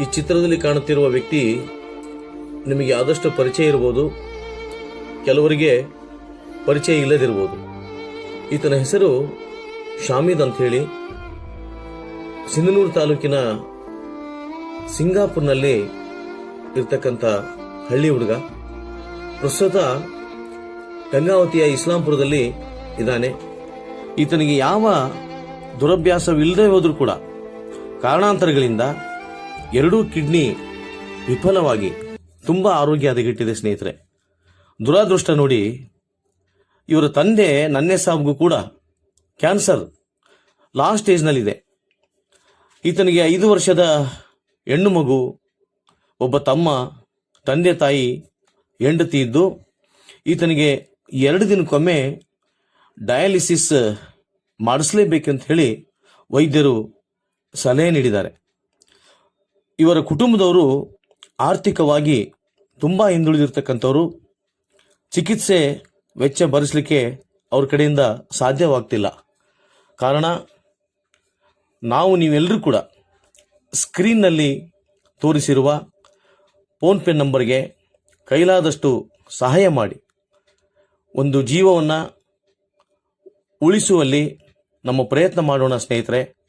ಈ ಚಿತ್ರದಲ್ಲಿ ಕಾಣುತ್ತಿರುವ ವ್ಯಕ್ತಿ ನಿಮಗೆ ಆದಷ್ಟು ಪರಿಚಯ ಇರ್ಬೋದು ಕೆಲವರಿಗೆ ಪರಿಚಯ ಇಲ್ಲದಿರ್ಬೋದು ಈತನ ಹೆಸರು ಶಾಮಿದ್ ಹೇಳಿ ಸಿಂಧನೂರು ತಾಲೂಕಿನ ಸಿಂಗಾಪುರ್ನಲ್ಲಿ ಇರ್ತಕ್ಕಂಥ ಹಳ್ಳಿ ಹುಡುಗ. ಪ್ರಸ್ತುತ ಗಂಗಾವತಿಯ ಇಸ್ಲಾಂಪುರದಲ್ಲಿ ಇದ್ದಾನೆ. ಈತನಿಗೆ ಯಾವ ದುರಭ್ಯಾಸವಿಲ್ಲದೆ ಹೋದರೂ ಕೂಡ ಕಾರಣಾಂತರಗಳಿಂದ ಎರಡೂ ಕಿಡ್ನಿ ವಿಫಲವಾಗಿ ತುಂಬ ಆರೋಗ್ಯ ಹದಗೆಟ್ಟಿದೆ ಸ್ನೇಹಿತರೆ. ದುರಾದೃಷ್ಟ ನೋಡಿ, ಇವರ ತಂದೆ ನನ್ನೆ ಸಾಬ್ಗೂ ಕೂಡ ಕ್ಯಾನ್ಸರ್ ಲಾಸ್ಟ್ ಸ್ಟೇಜ್ನಲ್ಲಿದೆ. ಈತನಿಗೆ ಐದು ವರ್ಷದ ಹೆಣ್ಣು ಮಗು, ಒಬ್ಬ ತಮ್ಮ, ತಂದೆ ತಾಯಿ, ಹೆಂಡತಿ ಇದ್ದು, ಈತನಿಗೆ ಎರಡು ದಿನಕ್ಕೊಮ್ಮೆ ಡಯಾಲಿಸಿಸ್ ಮಾಡಿಸಲೇಬೇಕಂತ ಹೇಳಿ ವೈದ್ಯರು ಸಲಹೆ ನೀಡಿದ್ದಾರೆ. ಇವರ ಕುಟುಂಬದವರು ಆರ್ಥಿಕವಾಗಿ ತುಂಬ ಹಿಂದುಳಿದಿರ್ತಕ್ಕಂಥವ್ರು. ಚಿಕಿತ್ಸೆ ವೆಚ್ಚ ಭರಿಸಲಿಕ್ಕೆ ಅವ್ರ ಕಡೆಯಿಂದ ಸಾಧ್ಯವಾಗ್ತಿಲ್ಲ. ಕಾರಣ, ನಾವು ನೀವೆಲ್ಲರೂ ಕೂಡ ಸ್ಕ್ರೀನ್ನಲ್ಲಿ ತೋರಿಸಿರುವ ಫೋನ್ಪೇ ನಂಬರ್ಗೆ ಕೈಲಾದಷ್ಟು ಸಹಾಯ ಮಾಡಿ. ಒಂದು ಜೀವವನ್ನು ಉಳಿಸುವಲ್ಲಿ ನಮ್ಮ ಪ್ರಯತ್ನ ಮಾಡೋಣ ಸ್ನೇಹಿತರೆ.